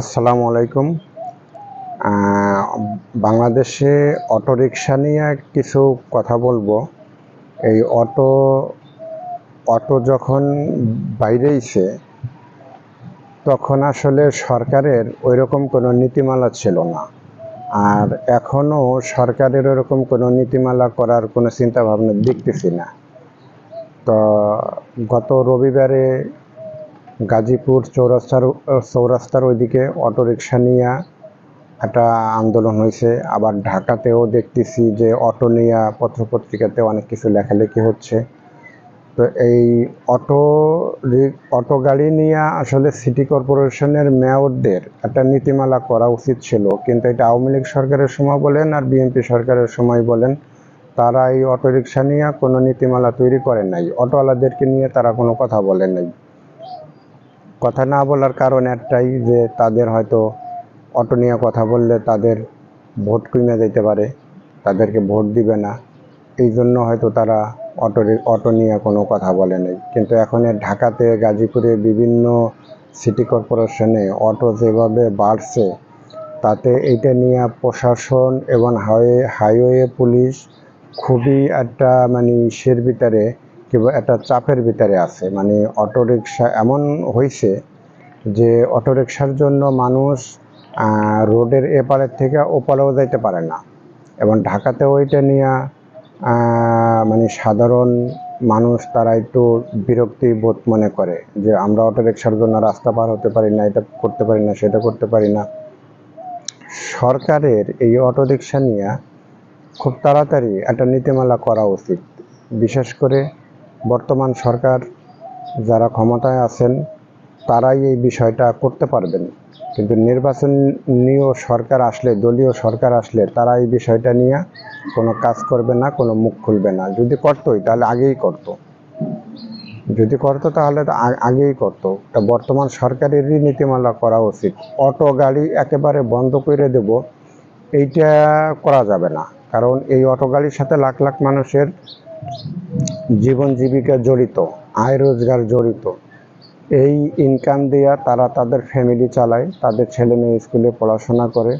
আসসালামু আলাইকুম। বাংলাদেশে অটোরিকশা নিয়ে কিছু কথা বলব। এই অটো অটো যখন বাইরেইছে, তখন আসলে সরকারের ওইরকম কোনো নীতিমালা ছিল না। আর এখনও সরকারের ওরকম কোনো নীতিমালা করার কোনো চিন্তাভাবনা দেখতেছি না। তো গত রবিবারে গাজীপুর চৌরাস্তার চৌরাস্তার ওইদিকে অটোরিকশা নিয়ে একটা আন্দোলন হয়েছে। আবার ঢাকাতেও দেখতেছি যে অটো নিয়ে পত্রপত্রিকাতে অনেক কিছু লেখালেখি হচ্ছে। তো এই অটো অটো গাড়ি নিয়ে আসলে সিটি কর্পোরেশনের মেয়রদের একটা নীতিমালা করা উচিত ছিল। কিন্তু এটা আওয়ামী লীগ সরকারের সময় বলেন আর বিএনপি সরকারের সময় বলেন, তারা এই অটোরিকশা নিয়ে কোনো নীতিমালা তৈরি করে নাই। অটোওয়ালাদেরকে নিয়ে তারা কোনো কথা বলে নাই। কথা না বলার কারণ একটাই যে তাদের হয়তো অটো নিয়ে কথা বললে তাদের ভোট কমে যেতে পারে, তাদেরকে ভোট দিবে না। এই জন্য হয়তো তারা অটো অটো নিয়ে কোনো কথা বলে নাই। কিন্তু এখন ঢাকাতে, গাজীপুরে বিভিন্ন সিটি কর্পোরেশনে অটো যেভাবে বাড়ছে, তাতে এটা নিয়ে প্রশাসন এবং হাইওয়ে হাইওয়ে পুলিশ খুবই একটা মানে ইসের ভিতরে কিংবা একটা চাপের ভিতরে আছে। মানে অটোরিকশা এমন হয়েছে যে অটোরিকশার জন্য মানুষ রোডের এপারের থেকে ওপারেও যাইতে পারে না। এবং ঢাকাতেও ওইটা নিয়ে মানে সাধারণ মানুষ তারা একটু বিরক্তি বোধ মনে করে যে আমরা অটোরিকশার জন্য রাস্তা পার হতে পারি না, এটা করতে পারি না, সেটা করতে পারি না। সরকারের এই অটোরিকশা নিয়ে খুব তাড়াতাড়ি একটা নীতিমালা করা উচিত। বিশেষ করে বর্তমান সরকার যারা ক্ষমতায় আছেন, তারাই এই বিষয়টা করতে পারবেন। কিন্তু নির্বাচনীয় সরকার আসলে, দলীয় সরকার আসলে, তারা এই বিষয়টা নিয়ে কোনো কাজ করবে না, কোনো মুখ খুলবে না। যদি করতোই, তাহলে আগেই করতো। যদি করতো, তাহলে তো আগেই করতো। তা বর্তমান সরকারেরই নীতিমালা করা উচিত। অটো, গাড়ি একেবারে বন্ধ করে দেব, এইটা করা যাবে না। কারণ এই অটো গাড়ির সাথে লাখ লাখ মানুষের জীবন জীবিকা জড়িত, আয় রোজগার জড়িত। এই ইনকাম দিয়া তারা তাদের ফ্যামিলি চালায়, তাদের ছেলে মেয়ে স্কুলে পড়াশোনা করে।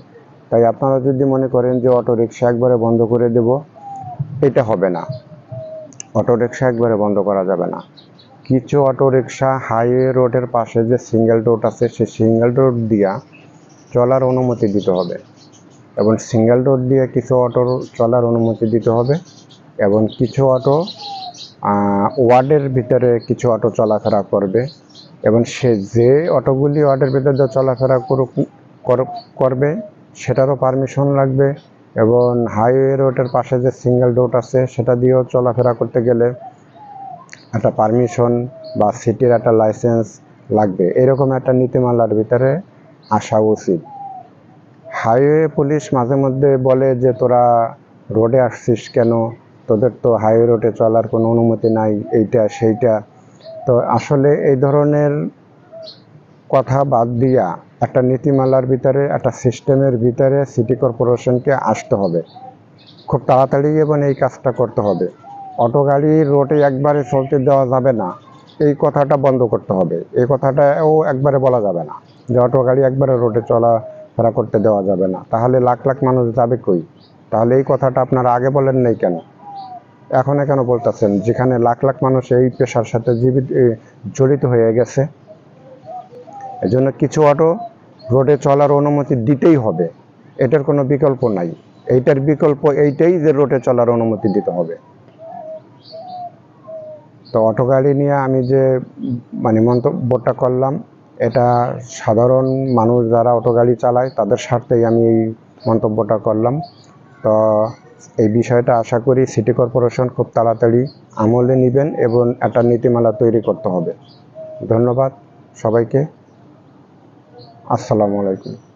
তাই আপনারা যদি মনে করেন যে অটো রিক্সা একবারে বন্ধ করে দেব, এটা হবে না। অটো রিক্সা একবারে বন্ধ করা যাবে না। কিছু অটো রিক্সা হাইওয়ে রোডের পাশে যে সিঙ্গেল রোড আছে সেই সিঙ্গেল রোড দিয়া চলার অনুমতি দিতে হবে। এবং সিঙ্গেল রোড দিয়ে কিছু অটো চলার অনুমতি দিতে হবে। এবং কিছু অটো ওয়ার্ডের ভিতরে কিছু অটো চলাফেরা করবে এবং সে যে অটোগুলি ওয়ার্ডের ভিতরে চলাফেরা করুক কর- করবে, সেটারও পারমিশন লাগবে এবং হাইওয়ে রোডের পাশে যে সিঙ্গেল রোড আছে, সেটা দিয়েও চলাফেরা করতে গেলে একটা পারমিশন বা সিটির একটা লাইসেন্স লাগবে। এরকম একটা নীতিমালার ভিতরে আসা উচিত। হাইওয়ে পুলিশ মাঝে মধ্যে বলে যে, তোরা রোডে আসছিস কেন? তোদের তো হাইওয়ে রোডে চলার কোনো অনুমতি নাই, এইটা, সেইটা। তো আসলে এই ধরনের কথা বাদ দিয়া একটা নীতিমালার ভিতরে, একটা সিস্টেমের ভিতরে সিটি কর্পোরেশনকে আসতে হবে। খুব তাড়াতাড়ি এবং এই কাজটা করতে হবে। অটো গাড়ি রোডে একবারে চলতে দেওয়া যাবে না। এই কথাটা বন্ধ করতে হবে। এই কথাটাও একবারে বলা যাবে না যে অটো গাড়ি একবারে রোডে চলাফেরা করতে দেওয়া যাবে না। তাহলে লাখ লাখ মানুষ যাবে কই? তাহলে এই কথাটা আপনারা আগে বলেন নাই কেন? এখন কেন বলতেছেন? যেখানে লাখ লাখ মানুষ এই পেশার সাথে জীবিত জড়িত হয়ে গেছে। এজন্য কিছু অটো রোডে চলার অনুমতি দিতেই হবে। এটার কোনো বিকল্প নাই। এইটার বিকল্প এইটাই যে রোডে চলার অনুমতি দিতে হবে। তো অটো গাড়ি নিয়ে আমি যে মানে মন্তব্যটা করলাম, এটা সাধারণ মানুষ যারা অটো গাড়ি চালায়, তাদের স্বার্থেই আমি এই মন্তব্যটা করলাম। তো এই বিষয়টা আশা করি সিটি কর্পোরেশন খুব তাড়াতাড়ি আমলে নেবেন এবং একটা নীতিমালা তৈরি করতে হবে। ধন্যবাদ সবাইকে। আসসালামু আলাইকুম।